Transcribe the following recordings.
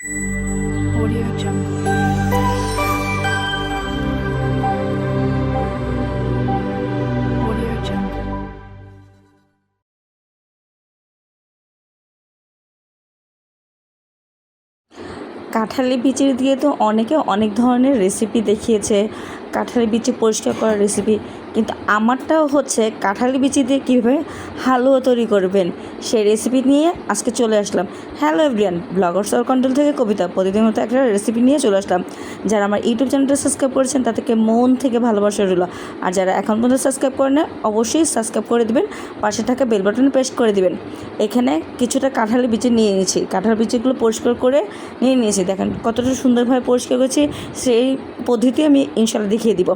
Audio Jungle. কাঁঠালি বিচির দিয়ে তো অনেকে অনেক ধরনের রেসিপি দেখিয়েছে কাঁঠালি বিচি পরিষ্কার করার রেসিপি কিন্তু আমারটাও হচ্ছে কাঁঠালি বিচি দিয়ে কীভাবে হালুয়া তৈরি করবেন সেই রেসিপি নিয়ে আজকে চলে আসলাম। হ্যালো এভরিয়ান ব্লগার সর কন্ট্রোল থেকে কবিতা। প্রতিদিন মতো একটা রেসিপি নিয়ে চলে আসলাম। যারা আমার ইউটিউব চ্যানেলটা সাবস্ক্রাইব করেছেন, তাদেরকে মন থেকে ভালোবাসা রইল। আর যারা এখন পর্যন্ত সাবস্ক্রাইব করে না অবশ্যই সাবস্ক্রাইব করে দিবেন, পাশে থাকা বেল বাটন প্রেস করে দিবেন। এখানে কিছুটা কাঁঠালি বিচি নিয়ে নিয়েছি। কাঁঠাল বিচিগুলো পরিষ্কার করে নিয়ে নিয়েছি। দেখেন কতটা সুন্দরভাবে পরিষ্কার করেছি। সেই পদ্ধতি আমি ইনশাল্লাহ দেখিয়ে দিব।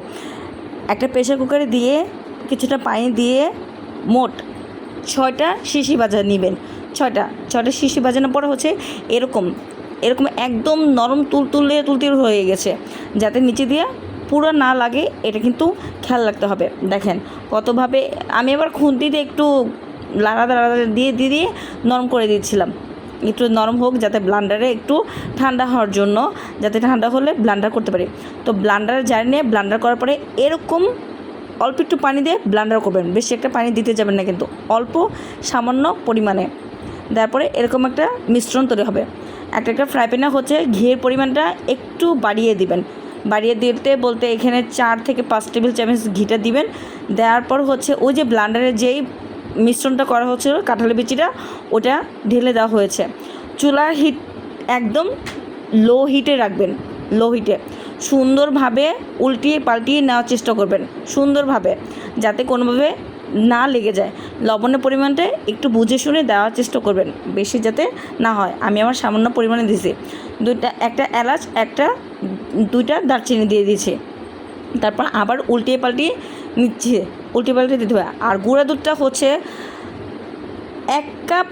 একটা প্রেশার কুকারে দিয়ে কিছুটা পানি দিয়ে মোট ছয়টা শিশি বাজা নেবেন। ছয়টা ছয়টা শিশি বাজানোর পরে হচ্ছে এরকম এরকম একদম নরম তুলতুলে, তুলতুল হয়ে গেছে। যাতে নিচে দিয়ে পুরো না লাগে, এটা কিন্তু খেয়াল রাখতে হবে। দেখেন কতভাবে, আমি এবার খুন্তি দিয়ে একটু লাড়া লাড়া দিয়ে দিয়ে দিয়ে নরম করে দিয়েছিলাম। একটু নরম হোক যাতে ব্লান্ডারে একটু ঠান্ডা হওয়ার জন্য, যাতে ঠান্ডা হলে ব্লান্ডার করতে পারি। তো ব্লান্ডার জারি নিয়ে ব্লান্ডার করার পরে এরকম অল্প একটু পানি দিয়ে ব্লান্ডার করবেন। বেশি একটা পানি দিতে যাবেন না কিন্তু, অল্প সামান্য পরিমাণে। তারপরে এরকম একটা মিশ্রণ তৈরি হবে। একটা একটা ফ্রাই প্যানে হচ্ছে ঘিয়ের পরিমাণটা একটু বাড়িয়ে দিবেন। বাড়িয়ে দিতে বলতে এখানে চার থেকে পাঁচ টেবিল চামচ ঘিটা দিবেন। দেওয়ার পর হচ্ছে ওই যে ব্লান্ডারে যেই মিশ্রণটা করা হচ্ছিল, কাঁঠালের বিচিটা, ওটা ঢেলে দেওয়া হয়েছে। চুলার হিট একদম লো হিটে রাখবেন লো হিটে সুন্দরভাবে উল্টিয়ে পাল্টিয়ে নেওয়ার চেষ্টা করবেন, সুন্দরভাবে, যাতে কোনোভাবে না লেগে যায়। লবণের পরিমাণটা একটু বুঝে শুনে দেওয়ার চেষ্টা করবেন, বেশি যাতে না হয়। আমি আমার সামান্য পরিমাণে দিয়েছি। দুইটা, একটা এলাচ, একটা দুইটা দারচিনি দিয়ে দিয়েছি। তারপর আবার উল্টিয়ে পাল্টিয়ে নিচ্ছে। উল্টে পাল্টে দিতে হবে। আর গুঁড়া দুধটা হচ্ছে এক কাপ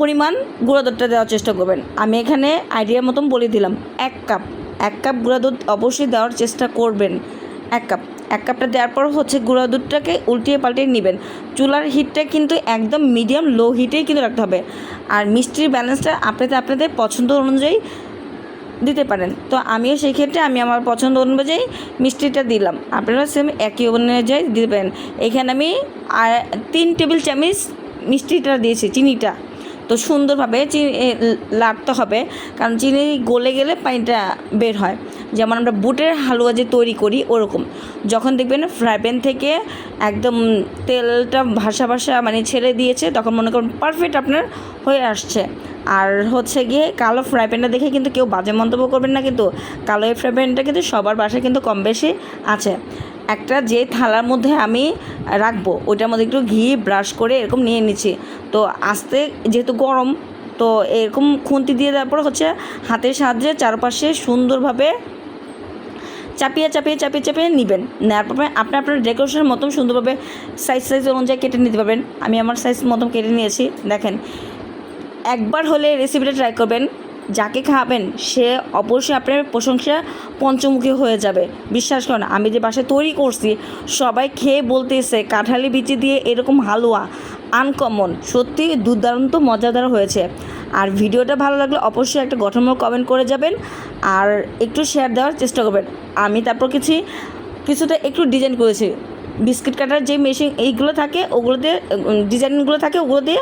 পরিমাণ গুঁড়া দুধটা দেওয়ার চেষ্টা করবেন। আমি এখানে আইডিয়া মতন বলে দিলাম, এক কাপ। এক কাপ গুঁড়া দুধ অবশ্যই দেওয়ার চেষ্টা করবেন, এক কাপ। এক কাপটা দেওয়ার পর হচ্ছে গুঁড়া দুধটাকে উল্টিয়ে পাল্টিয়ে নেবেন। চুলার হিটটা কিন্তু একদম মিডিয়াম লো হিটেই কিন্তু রাখতে হবে। আর মিষ্টির ব্যালেন্সটা আপনাদের আপনাদের পছন্দ অনুযায়ী দিতে পারেন। তো আমিও সেই ক্ষেত্রে আমি আমার পছন্দ অনুযায়ী মিষ্টিটা দিলাম। আপনারা সেম একই অনুযায়ী দিতে পারেন এখানে আমি আর তিন টেবিল চামচ মিষ্টিটা দিয়েছি, চিনিটা। তো সুন্দরভাবে চিনি লাগতে হবে। কারণ চিনি গলে গেলে পানিটা বের হয়। যেমন আমরা বুটের হালুয়া যে তৈরি করি, ওরকম। যখন দেখবেন ফ্রাই প্যান থেকে একদম তেলটা ভাসা ভাসা মানে ছেড়ে দিয়েছে, তখন মনে করুন পারফেক্ট আপনার হয়ে আসছে। আর হচ্ছে গিয়ে কালো ফ্রাই প্যানটা দেখে কিন্তু কেউ বাজে মন্তব্য করবেন না, কিন্তু কালো এই ফ্রাই প্যানটা কিন্তু সবার বাসায় কিন্তু কম বেশি আছে। একটা যে থালার মধ্যে আমি রাখব, ওইটার মধ্যে একটু ঘি ব্রাশ করে এরকম নিয়ে নিচ্ছি। তো আস্তে যেহেতু গরম, তো এরকম খুন্তি দিয়ে দেওয়ার পর হচ্ছে হাতের সাহায্যে চারপাশে সুন্দরভাবে চাপিয়ে চাপিয়ে চাপিয়ে চাপিয়ে নেবেন। নেওয়ার পরে আপনি আপনার ডেকোরেশনের মতন সুন্দরভাবে সাইজ সাইজ অনুযায়ী কেটে নিতে পারবেন। আমি আমার সাইজ মতন কেটে নিয়েছি, দেখেন। একবার হলে রেসিপিটা ট্রাই করবেন। যাকে খাবেন, সে অবশ্যই আপনার প্রশংসা পঞ্চমুখী হয়ে যাবে। বিশ্বাস করেন, আমি যে বাসায় তৈরি করছি, সবাই খেয়ে বলতেছে, কাঁঠালি বিচি দিয়ে এরকম হালুয়া। আনকমন সত্যি দুর্দান্ত, মজাদার হয়েছে। আর ভিডিওটা ভালো লাগলে অবশ্যই একটা গঠনমূলক কমেন্ট করে যাবেন। আর একটু শেয়ার দেওয়ার চেষ্টা করবেন। আমি তারপর কিছু, কিছুটা একটু ডিজাইন করেছি। বিস্কিট কাটার যে মেশিন এইগুলো থাকে, ওগুলো দিয়ে ডিজাইনগুলো থাকে, ওগুলো দিয়ে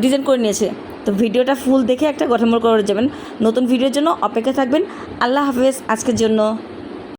ডিজাইন করে নিয়েছে। তো ভিডিওটা ফুল দেখে একটা গঠনমূল করে যাবেন। নতুন ভিডিওর জন্য অপেক্ষা থাকবেন। আল্লাহ হাফেজ, আজকের জন্য।